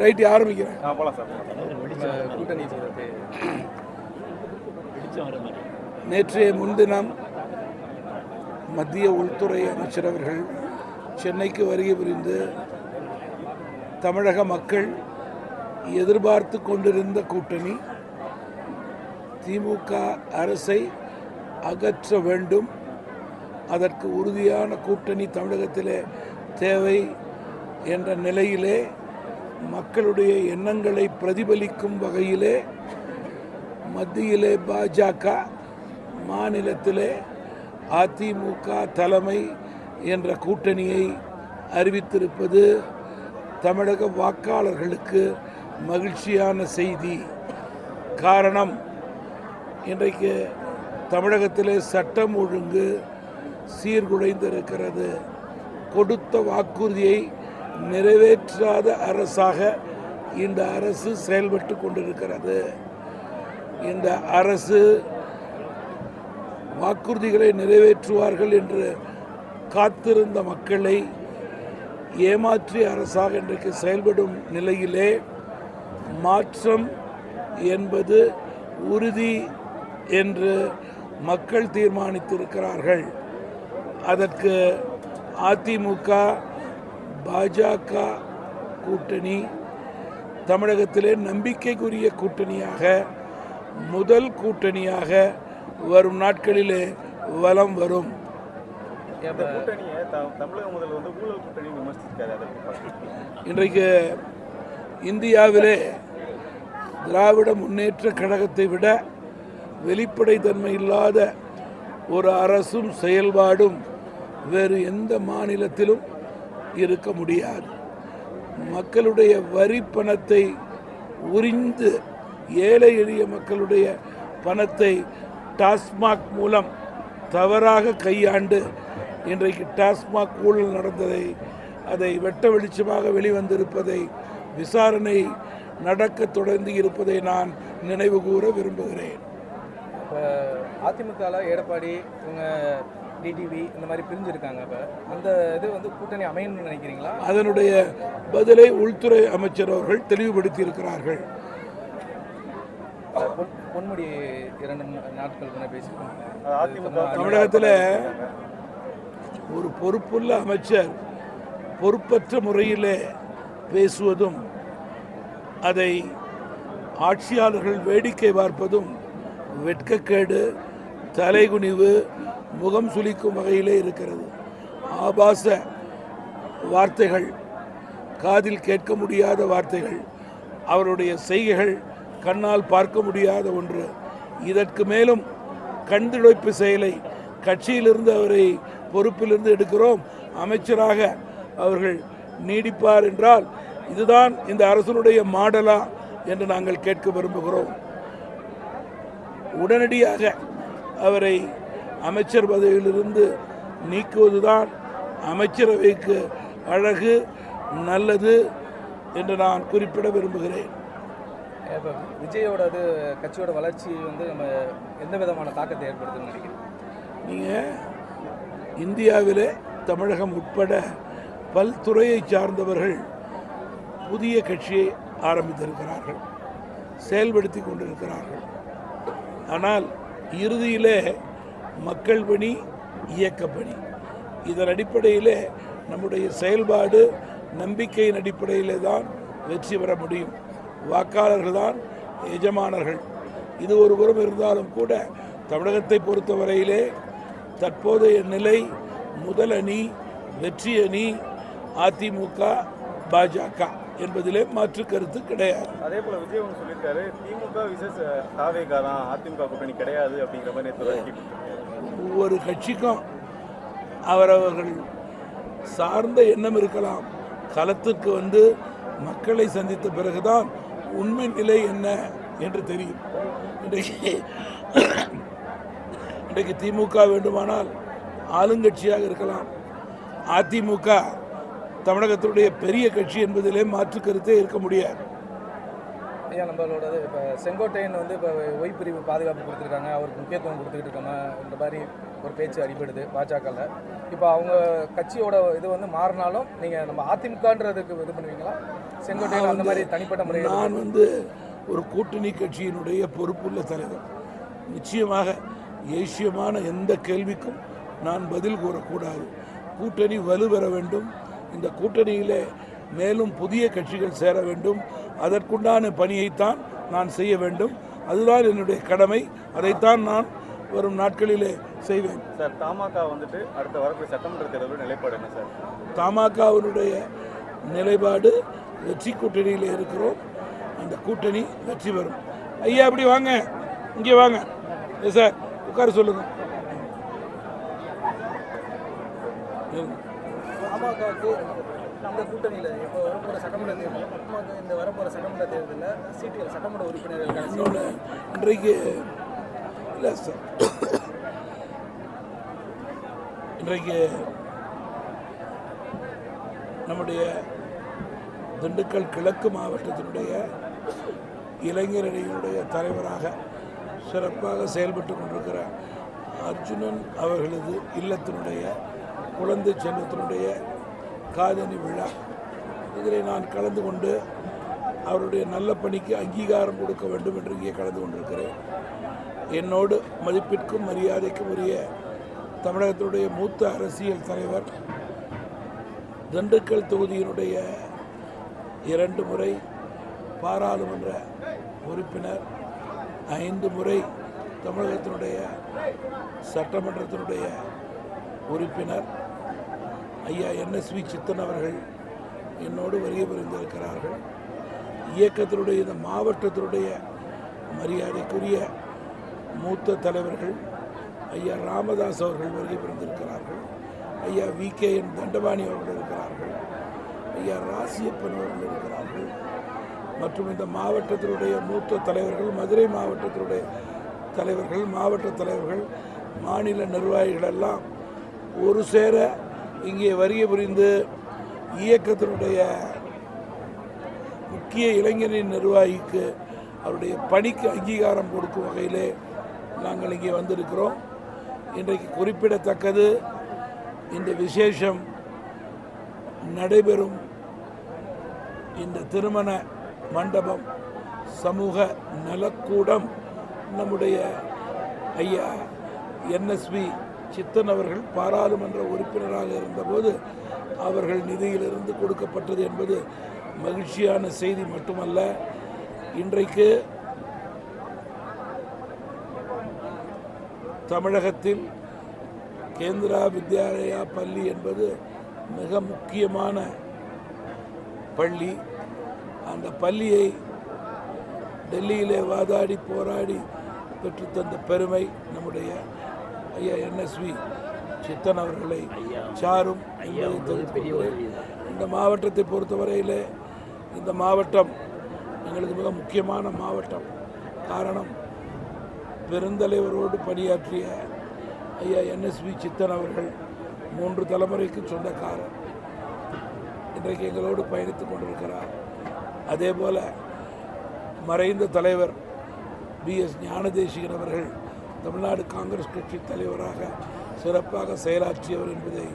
Right ஆரம்பிக்கிறேன். கூட்டணி நேற்றைய முன்தினம் மத்திய உள்துறை அமைச்சர் அவர்கள் சென்னைக்கு வருகை புரிந்து தமிழக மக்கள் எதிர்பார்த்து கொண்டிருந்த கூட்டணி திமுக அரசை அகற்ற வேண்டும். அதற்கு உறுதியான கூட்டணி தமிழகத்திலே தேவை என்ற நிலையிலே மக்களுடைய எண்ணங்களை பிரதிபலிக்கும் வகையிலே மத்தியிலே பாஜக மாநிலத்திலே அதிமுக தலைமை என்ற கூட்டணியை அறிவித்திருப்பது தமிழக வாக்காளர்களுக்கு மகிழ்ச்சியான செய்தி. காரணம் இன்றைக்கு தமிழகத்திலே சட்டம் ஒழுங்கு சீர்குலைந்திருக்கிறது. கொடுத்த வாக்குறுதியை நிறைவேற்றாத அரசாக இந்த அரசு செயல்பட்டு கொண்டிருக்கிறது. இந்த அரசு வாக்குறுதிகளை நிறைவேற்றுவார்கள் என்று காத்திருந்த மக்களை ஏமாற்றிய அரசாக இன்றைக்கு செயல்படும் நிலையிலே மாற்றம் என்பது உறுதி என்று மக்கள் தீர்மானித்திருக்கிறார்கள். அதற்கு அதிமுக பாஜக கூட்டணி தமிழகத்திலே நம்பிக்கைக்குரிய கூட்டணியாக முதல் கூட்டணியாக வரும் நாட்களிலே வலம் வரும்? இன்றைக்கு இந்தியாவிலே திராவிட முன்னேற்ற கழகத்தை விட வெளிப்படைத்தன்மை இல்லாத ஒரு அரசும் செயல்பாடும் வேறு எந்த மாநிலத்திலும் இருக்க முடியாது. மக்களுடைய வரி பணத்தை உறிந்து ஏழை எளிய மக்களுடைய பணத்தை டாஸ்மாக் மூலம் தவறாக கையாண்டு இன்றைக்கு டாஸ்மாக் ஊழல் நடந்ததை அதை வெட்ட வெளிச்சமாக வெளிவந்திருப்பதை விசாரணை நடக்க தொடர்ந்து இருப்பதை நான் நினைவு கூற விரும்புகிறேன். அதிமுக எடப்பாடி இவங்க டிடிவி இந்த மாதிரி பிரிஞ்சிருக்காங்க இப்போ அந்த இது வந்து கூட்டணி அமையணும்னு நினைக்கிறீங்களா? அதனுடைய பதிலை உள்துறை அமைச்சர் அவர்கள் தெளிவுபடுத்தி இருக்கிறார்கள். பொன் பொன்முடி இரண்டு நாட்கள் முன்னே பேசியிருக்காங்க தமிழகத்தில் ஒரு பொறுப்புள்ள அமைச்சர் பொறுப்பற்ற முறையிலே பேசுவதும் அதை ஆட்சியாளர்கள் வேடிக்கை பார்ப்பதும் வெட்கக்கேடு தலைகுனிவு முகம் சுளிக்கும் வகையிலே இருக்கிறது. ஆபாச வார்த்தைகள் காதில் கேட்க முடியாத வார்த்தைகள் அவருடைய செய்கைகள் கண்ணால் பார்க்க முடியாத ஒன்று. இதற்கு மேலும் கண்துடைப்பு செயலை கட்சியிலிருந்து அவரை பொறுப்பிலிருந்து எடுக்கிறோம். அமைச்சராக அவர்கள் நீடிப்பார் என்றால் இதுதான் இந்த அரசனுடைய மாடலா என்று நாங்கள் கேட்க விரும்புகிறோம். உடனடியாக அவரை அமைச்சர் பதவியிலிருந்து நீக்குவதுதான் அமைச்சரவைக்கு அழகு நல்லது என்று நான் குறிப்பிட விரும்புகிறேன். இப்போ விஜயோட இது கட்சியோட வளர்ச்சி வந்து நம்ம எந்த விதமான தாக்கத்தை ஏற்படுத்துன்னு நினைக்கிறீங்க? நீங்கள் இந்தியாவிலே தமிழகம் உட்பட பல்துறையை சார்ந்தவர்கள் புதிய கட்சியை ஆரம்பித்திருக்கிறார்கள் செயல்படுத்தி கொண்டிருக்கிறார்கள். ஆனால் இறுதியிலே மக்கள் பணி இயக்கப்பணி இதன் அடிப்படையிலே நம்முடைய செயல்பாடு நம்பிக்கையின் அடிப்படையிலே தான் வெற்றி பெற முடியும். வாக்காளர்கள் தான் எஜமானர்கள். இது ஒரு புறம் இருந்தாலும் கூட தமிழகத்தை பொறுத்தவரையிலே தற்போதைய நிலை முதல் அணி வெற்றி அணி அதிமுக பாஜக. என்பதிலே மாற்று கருத்து கிடையாது. அதே போல விஜய் ஒன்று சொல்லியிருக்காரு திமுக விசேஷ தாவேகா தான் அதிமுக கூட்டணி கிடையாது அப்படிங்கிற மாதிரி. ஒவ்வொரு கட்சிக்கும் அவரவர்கள் சார்ந்த எண்ணம் இருக்கலாம். களத்துக்கு வந்து மக்களை சந்தித்த பிறகுதான் உண்மை நிலை என்ன என்று தெரியும். இன்றைக்கு இன்றைக்கு திமுக வேண்டுமானால் ஆளுங்கட்சியாக இருக்கலாம். அதிமுக தமிழகத்தினுடைய பெரிய கட்சி என்பதிலே மாற்று கருத்தே இருக்க முடியாது. ஐயா நம்மளோட இப்போ செங்கோட்டையன் வந்து இப்போ ஒய் பிரிவு பாதுகாப்பு கொடுத்துருக்காங்க. அவருக்கு முக்கியத்துவம் கொடுத்துக்கிட்டு இருக்காங்க. இந்த மாதிரி ஒரு பேச்சு அடிபடுது பாஜகவில் இப்போ அவங்க கட்சியோட இது வந்து மாறினாலும் நீங்கள் நம்ம அதிமுகன்றதுக்கு இது பண்ணுவீங்களா? செங்கோட்டையன் அந்த மாதிரி தனிப்பட்ட முறையில் நான் வந்து ஒரு கூட்டணி கட்சியினுடைய பொறுப்புள்ள தலைவர். நிச்சயமாக ஏசியமான எந்த கேள்விக்கும் நான் பதில் கூறக்கூடாது. கூட்டணி வலுப்பெற வேண்டும். இந்த கூட்டணியிலே மேலும் புதிய கட்சிகள் சேர வேண்டும். அதற்குண்டான பணியைத்தான் நான் செய்ய வேண்டும். அதுதான் என்னுடைய கடமை. அதைத்தான் நான் வரும் நாட்களிலே செய்வேன். சார் தமாக வந்துட்டு அடுத்த வரக்கூடிய சட்டமன்ற தேர்தலில் நிலைப்பாடு என்ன சார்? தமாகவினுடைய நிலைப்பாடு வெற்றி கூட்டணியில் இருக்கிறோம். அந்த கூட்டணி வெற்றி பெறும். ஐயா அப்படி வாங்க. இங்கே வாங்க. சார் உட்கார சொல்லுங்க. பாமகவுக்கு இந்த கூட்டணியில் இப்போ வரப்போகிற சட்டமன்ற தேர்தல் பாமக இந்த வரப்போகிற சட்டமன்ற தேர்தலில் சீட்டுகள் சட்டமன்ற உறுப்பினர்கள் இன்னொன்று இன்றைக்கு இல்லை சார் இன்றைக்கு நம்முடைய திண்டுக்கல் கிழக்கு மாவட்டத்தினுடைய இளைஞரணியினுடைய தலைவராக சிறப்பாக செயல்பட்டு கொண்டிருக்கிற அர்ஜுனன் அவர்களது இல்லத்தினுடைய குழந்தை செல்வத்தினுடைய காதணி விழா. இதில் நான் கலந்து கொண்டு அவருடைய நல்ல பணிக்கு அங்கீகாரம் கொடுக்க வேண்டும் என்று இங்கே கலந்து கொண்டிருக்கிறேன். என்னோடு மதிப்பிற்கும் மரியாதைக்கும் உரிய தமிழகத்தினுடைய மூத்த அரசியல் தலைவர் திண்டுக்கல் தொகுதியினுடைய இரண்டு முறை பாராளுமன்ற உறுப்பினர் ஐந்து முறை தமிழகத்தினுடைய சட்டமன்றத்தினுடைய உறுப்பினர் ஐயா என்எஸ்வி சித்தன் அவர்கள் என்னோடு வருகை புரிந்திருக்கிறார்கள். இயக்கத்தினுடைய இந்த மாவட்டத்தினுடைய மரியாதைக்குரிய மூத்த தலைவர்கள் ஐயா ராமதாஸ் அவர்கள் வருகை புரிந்திருக்கிறார்கள். ஐயா வி கே என் தண்டபாணி அவர்கள் இருக்கிறார்கள். ஐயா ராசியப்பன் அவர்கள் இருக்கிறார்கள். மற்றும் இந்த மாவட்டத்தினுடைய மூத்த தலைவர்கள் மதுரை மாவட்டத்தினுடைய தலைவர்கள் மாவட்ட தலைவர்கள் மாநில நிர்வாகிகள் எல்லாம் ஒரு சேர இங்கே வருகை புரிந்து இயக்கத்தினுடைய முக்கிய இளைஞரின் நிர்வாகிக்கு அவருடைய பணிக்கு அங்கீகாரம் கொடுக்கும் வகையிலே நாங்கள் இங்கே வந்திருக்கிறோம். இன்றைக்கு குறிப்பிடத்தக்கது இந்த விசேஷம் நடைபெறும் இந்த திருமண மண்டபம் சமூக நலக்கூடம். நம்முடைய ஐயா என்எஸ்பி சித்தன் அவர்கள் பாராளுமன்ற உறுப்பினராக இருந்தபோது அவர்கள் நிதியிலிருந்து கொடுக்கப்பட்டது என்பது மகிழ்ச்சியான செய்தி மட்டுமல்ல. இன்றைக்கு தமிழகத்தில் கேந்திரா வித்யாலயா பள்ளி என்பது மிக முக்கியமான பள்ளி. அந்த பள்ளியை டெல்லியிலே வாதாடி போராடி பெற்றுத்தந்த பெருமை நம்முடைய ஐயா என்எஸ்வி சித்தன் அவர்களை சாரும். இந்த மாவட்டத்தை பொறுத்தவரையிலே இந்த மாவட்டம் எங்களுக்கு மிக முக்கியமான மாவட்டம். காரணம் பெருந்தலைவரோடு பணியாற்றிய ஐயா என்எஸ்வி சித்தன் அவர்கள் மூன்று தலைமுறைக்கு சொந்தக்காரர். இன்றைக்கு எங்களோடு பயணித்துக் கொண்டிருக்கிறார். அதே போல மறைந்த தலைவர் பி எஸ் ஞானதேசிகன் அவர்கள் தமிழ்நாடு காங்கிரஸ் கட்சி தலைவராக சிறப்பாக செயலாற்றியவர் என்பதை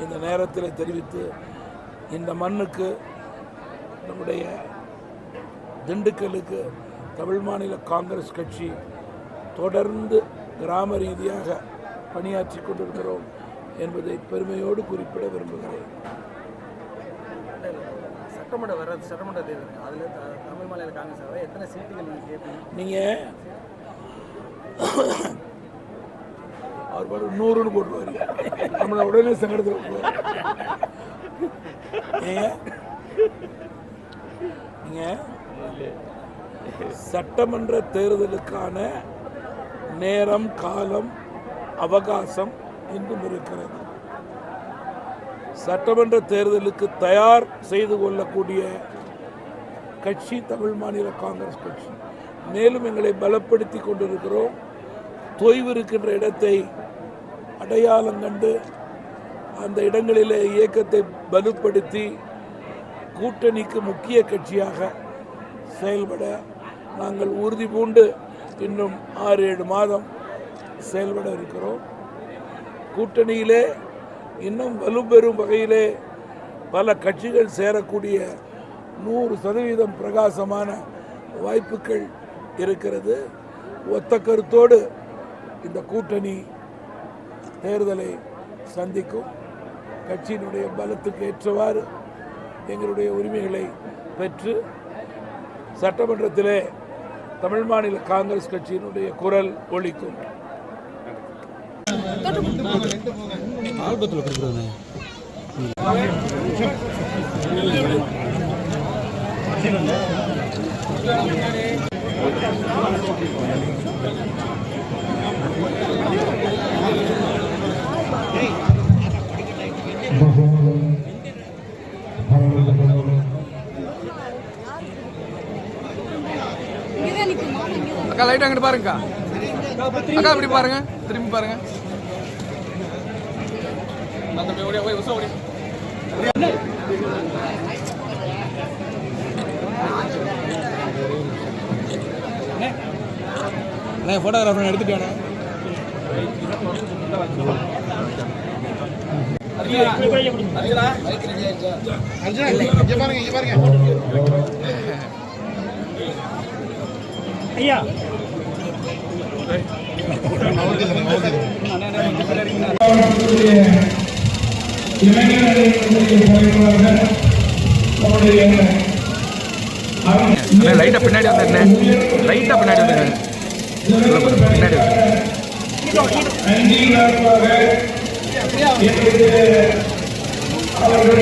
இந்த நேரத்தில் தெரிவித்து இந்த மண்ணுக்கு நம்முடைய திண்டுக்கலுக்கு தமிழ் மாநில காங்கிரஸ் கட்சி தொடர்ந்து கிராம ரீதியாக பணியாற்றி கொண்டிருக்கிறோம் என்பதை பெருமையோடு குறிப்பிட விரும்புகிறேன். சட்டமன்ற வர சட்டமன்ற தேர்தல் அதில் தமிழ் மாநில காங்கிரஸ் எத்தனை சீட்டுகள் நீங்கள் அவர் பாரு நூறுன்னு போட்டுருவாரு. நம்மளை உடனே சங்கடத்தில் விட்டுருவாரு. நீங்கள் சட்டமன்ற தேர்தலுக்கான நேரம் காலம் அவகாசம் இன்னும் இருக்கிறது. சட்டமன்ற தேர்தலுக்கு தயார் செய்து கொள்ளக்கூடிய கட்சி தமிழ் மாநில காங்கிரஸ் கட்சி. மேலும் எங்களை பலப்படுத்தி கொண்டிருக்கிறோம். தொய்வு இருக்கின்ற இடத்தை அடையாளம் கண்டு அந்த இடங்களிலே இயக்கத்தை வலுப்படுத்தி கூட்டணிக்கு முக்கிய கட்சியாக செயல்பட நாங்கள் உறுதி பூண்டு இன்னும் ஆறு ஏழு மாதம் செயல்பட இருக்கிறோம். கூட்டணியிலே இன்னும் வலுப்பெறும் வகையிலே பல கட்சிகள் சேரக்கூடிய நூறு சதவீதம் பிரகாசமான வாய்ப்புகள் இருக்கிறது. ஒத்த கருத்தோடு இந்த கூட்டணி தேர்தலை சந்திக்கும். கட்சியினுடைய பலத்துக்கு ஏற்றவாறு எங்களுடைய உரிமைகளை பெற்று சட்டமன்றத்திலே தமிழ் மாநில காங்கிரஸ் கட்சியினுடைய குரல் ஒலிக்கும். இங்கதான் அக்கா லைட் அங்கிட்டு பாருங்கக்கா. அக்கா இப்படி பாருங்க. திரும்பி பாருங்க. ஃபோட்டோகிராஃபர் எடுத்துட்டானே லைட்டாக பின்னாடி வந்துருந்தேன் லைட்டாக பின்னாடி பின்னாடி